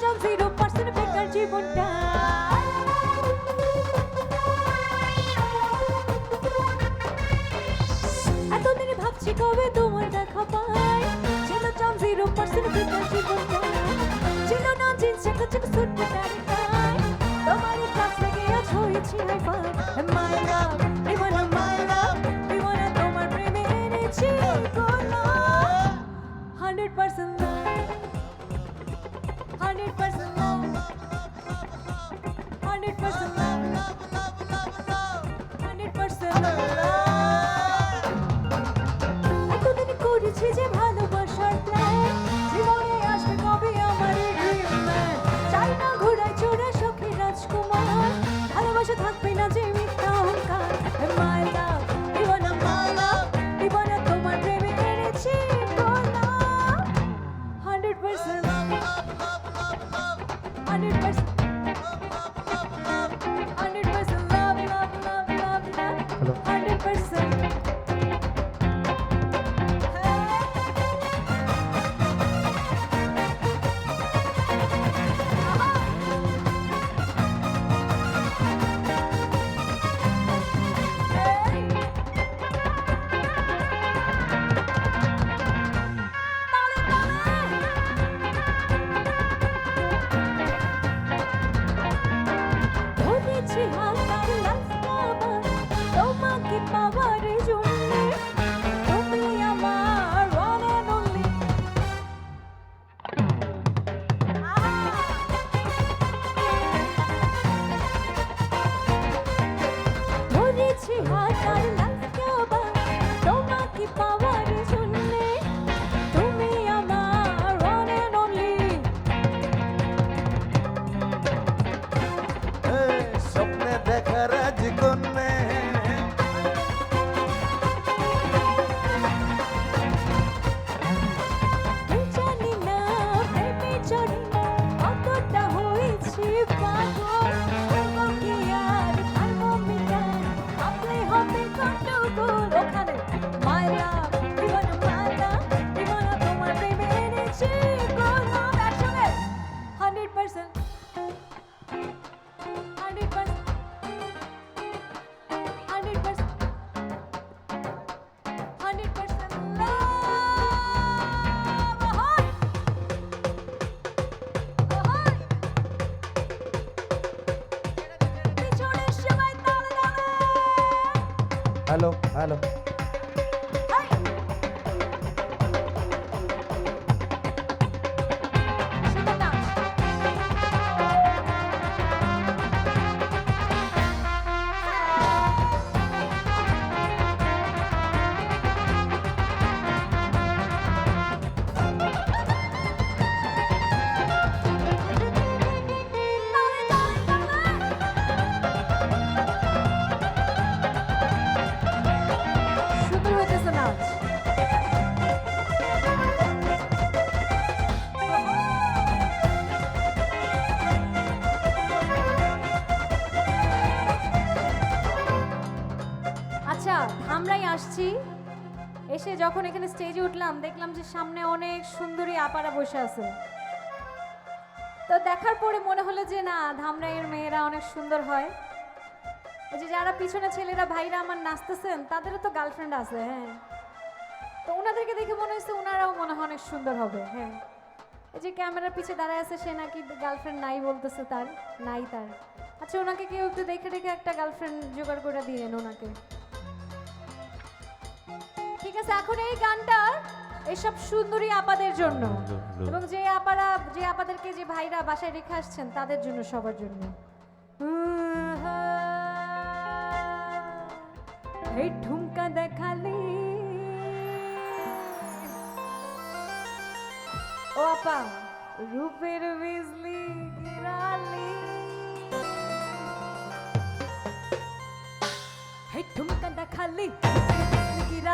সব zero percent বেকার জীবনটা। এতদিন ভাবছি কবে তোমার দেখা পাই, ছিল চাম জিরো পার্সেন্ট বেকার জীবনটা। ছিল না জিন্স একটা ছোট suit percent Up, up, up, up, up. 100%. Gonzalo. আসছি এসে যখন এখানে স্টেজে উঠলাম, দেখলাম যে সামনে অনেক সুন্দরী আপারা বসে আছে। তো দেখার পরে মনে হলো যে না, ধামরাইয়ের মেয়েরা অনেক সুন্দর হয়। এই যে যারা পিছনে ছেলেরা, ভাইরা আমার নাচতেছেন, তাদেরও তো গার্লফ্রেন্ড আছে হ্যাঁ। তো ওনাদেরকে দেখে মনে হচ্ছে ওনারাও মনে হয় অনেক সুন্দর হবে হ্যাঁ। এই যে ক্যামেরার পিছে দাঁড়ায় আছে, সে নাকি গার্লফ্রেন্ড নাই বলতেছে তার, নাই তার। আচ্ছা ওনাকে কেউ একটু দেখে দেখে একটা গার্লফ্রেন্ড জোগাড় করে দিলেন ওনাকে। আছে এখন এই গানটা এইসব সুন্দরী আপাদের জন্য। এবং যে আপারা যে আপাদেরকে যে ভাইরা বাসায় রেখে আসছেন তাদের জন্য সবার জন্য। এই ঠুমকা দেখালি। ও আপা রূপের বিজলি গিরালি। হে ঠুমকা দেখালি।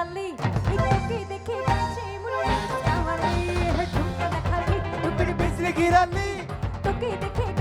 গিরালি এই তোকে দেখে গেছে মনে কাওয়ালি হে ঠুমকা দেখালি রূপের বিজলি গিরালি তোকে দেখে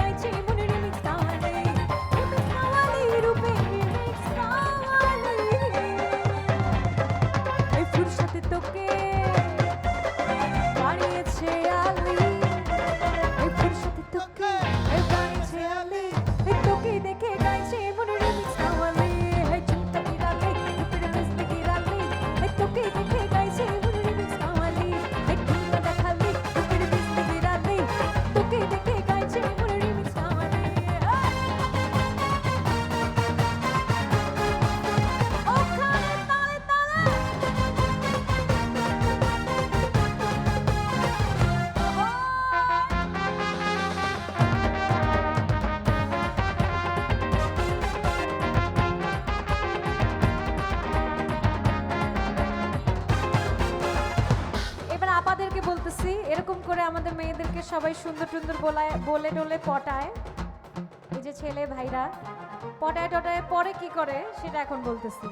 এরকম করে আমাদের মেয়েদেরকে সবাই সুন্দর সুন্দর বলায় বলে টলে পটায়। এই যে ছেলে ভাইরা, পটায় টটায় পরে কি করে সেটা এখন বলতেছি।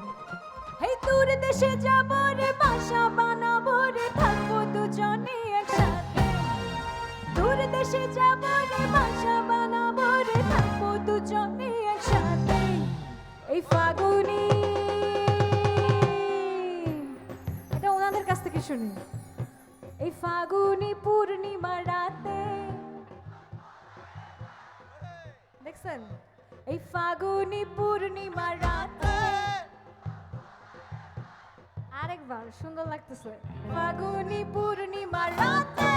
এই দূর দেশে যাব রে, বাসা বানাবো রে, থাকব দুজনে একসাথে। দূর দেশে যাব রে, বাসা বানাবো রে, থাকব দুজনে একসাথে। এই ফাগুনি, এটা ওনাদের কাছ থেকে শুনি। ফাগুনি পূর্ণিমা রাতে। দেখছেন? এই ফাগুনি পূর্ণিমা রাতে। আরেকবার সুন্দর লাগতেছে। ফাগুনি পূর্ণিমা রাতে।